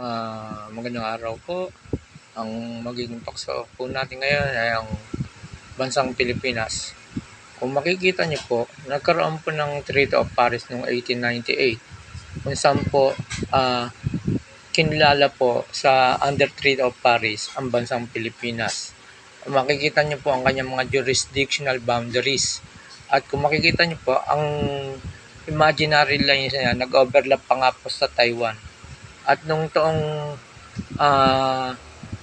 Ah, magandang araw po. Ang magiging paksa po natin ngayon ay ang bansang Pilipinas. Kung makikita niyo po, nagkaroon po ng Treaty of Paris noong 1898 kung saan po ah, kinilala po sa under Treaty of Paris ang bansang Pilipinas. Makikita niyo po ang kanyang mga jurisdictional boundaries. At kung makikita niyo po, ang imaginary lines niya nag-overlap pa nga po sa Taiwan. At nung taong ah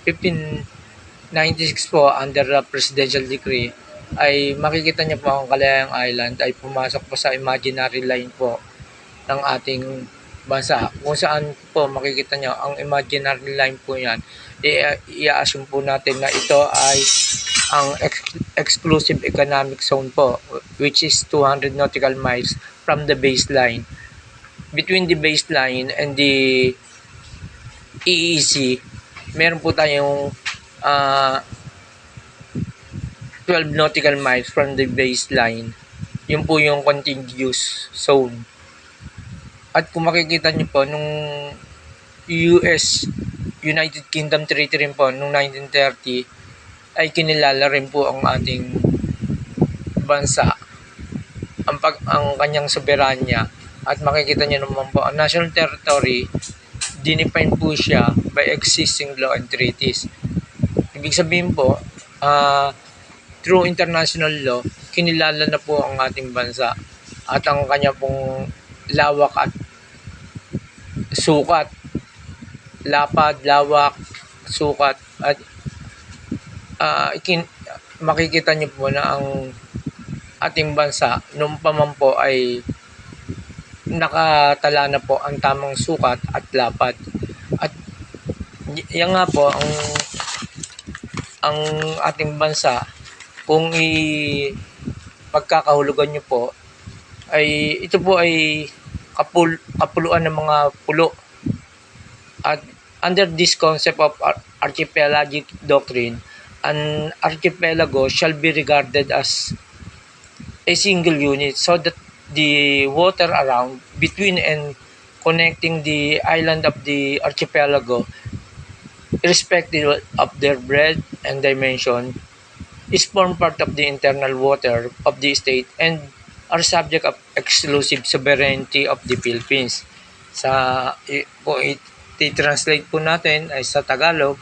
1596 po under the presidential decree ay makikita niyo po ang Kalayang Island ay pumasok po sa imaginary line po ng ating bansa. Kung saan po makikita niyo ang imaginary line po yan, i-assume po natin na ito ay ang ex- exclusive economic zone po which is 200 nautical miles from the baseline. Between the baseline and the EEC, meron po tayong ah 12 nautical miles from the baseline. Yun po yung contiguous zone. At kung makikita niyo po, nung US, United Kingdom Treaty rin po, nung 1930, ay kinilala rin po ang ating bansa ang pag ang kanyang soberanya at makikita niyo naman po ang national territory dinefine po siya by existing law and treaties. Ibig sabihin po, ah through international law, kinilala na po ang ating bansa at ang kanya pong lawak at sukat, lapad, lawak, sukat at ah ikin, makikita niyo po na ang ating bansa noong pa man po ay nakatala na po ang tamang sukat at lapad. At yan nga po ang ang ating bansa kung i pagkakahulugan niyo po ay ito po ay kapul, kapuluan ng mga pulo. At under this concept of ar- archipelagic doctrine, an archipelago shall be regarded as a single unit so that the water around between and connecting the island of the archipelago irrespective of their breadth and dimension is form part of the internal water of the state and are subject of exclusive sovereignty of the Philippines. Sa po i-translate po natin ay sa Tagalog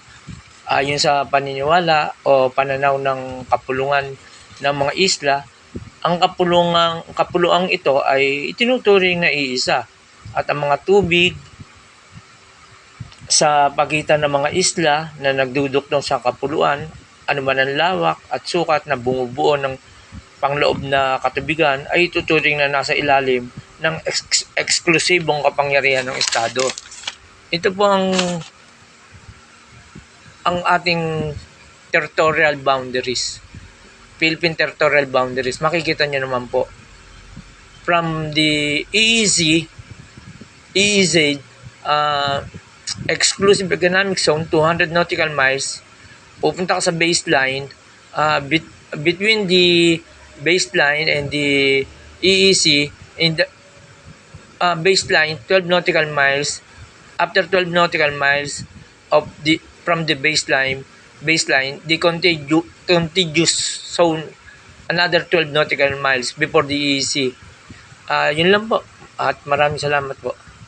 ayon sa paniniwala o pananaw ng kapulungan ng mga isla ang kapulungang kapuluang ito ay itinuturing na iisa at ang mga tubig sa pagitan ng mga isla na nagdudukdong sa kapuluan anuman ang lawak at sukat na bumubuo ng pangloob na katubigan ay ituturing na nasa ilalim ng ex- eksklusibong kapangyarihan ng Estado. Ito po ang ang ating territorial boundaries. Philippine territorial boundaries. Makikita nyo naman po. From the EEZ, EEZ, uh, exclusive economic zone, 200 nautical miles, pupunta ka sa baseline, uh, bet- between the baseline and the EEC, in the uh, baseline, 12 nautical miles, after 12 nautical miles of the from the baseline baseline the contiguous contiguous zone another 12 nautical miles before the EEC. Ah, yun lang po. At maraming salamat po.